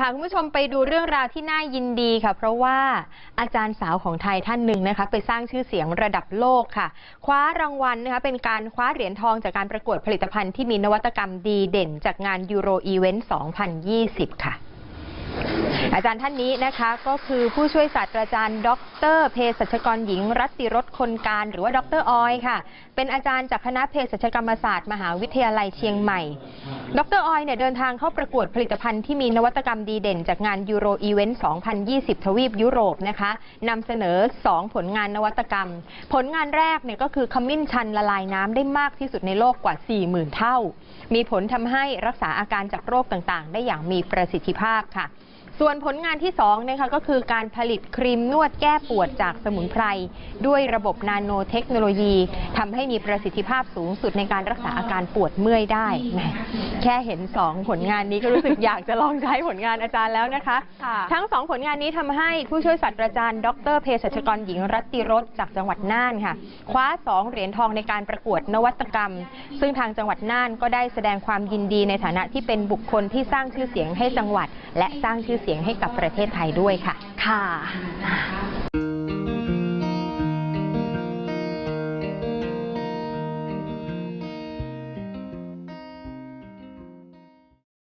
พาคุณผู้ชมไปดูเรื่องราวที่น่ายินดีค่ะ เพราะว่าอาจารย์สาวของไทยท่านหนึ่งนะคะ ไปสร้างชื่อเสียงระดับโลกค่ะ คว้ารางวัลนะคะ เป็นการคว้าเหรียญทองจากการประกวดผลิตภัณฑ์ที่มีนวัตกรรมดีเด่นจากงานยูโรอีเวนต์ 2020 ค่ะ อาจารย์ท่านนี้นะคะก็คือผู้ช่วยศาสตราจารย์ ดรเภสัชกรหญิง รัตติรสคนการหรือว่าดรออยค่ะ เป็นอาจารย์จากคณะเภสัชกรรมศาสตร์มหาวิทยาลัยเชียงใหม่ ดรออยเนี่ยเดินทางเข้าประกวดผลิตภัณฑ์ที่มีนวัตกรรมดีเด่น จากงานยูโรอีเวนต์ 2020 ทวีปยุโรปนะคะนำเสนอ 2 ผลงานนวัตกรรม ผลงานแรกเนี่ยก็คือขมิ้นชันละลายน้ำได้มากที่สุดในโลกกว่า 40,000 เท่า มีผลทำให้รักษาอาการจากโรคต่างๆ ได้อย่างมีประสิทธิภาพค่ะ ส่วนผลงานที่2นะคะก็คือการผลิตครีมนวดแก้ปวดจากสมุนไพร ด้วยระบบนาโนเทคโนโลยีทำให้มีประสิทธิภาพสูงสุดในการรักษาอาการปวดเมื่อยได้แหมแค่เห็น 2 ผลงานนี้ก็รู้สึกอยากจะลองใช้ผลงานอาจารย์แล้วนะคะค่ะทั้ง 2 ผลงานนี้ทำให้ผู้ช่วยศาสตราจารย์ ดรเภสัชกรหญิงรัตติรสจากจังหวัดน่านค่ะ คว้า 2 เหรียญทองในการประกวดนวัตกรรม ซึ่งทางจังหวัดน่านก็ได้แสดงความยินดีในฐานะที่เป็นบุคคลที่สร้างชื่อเสียงให้จังหวัด และสร้างชื่อเสียงให้กับประเทศไทยด้วยค่ะ ค่ะ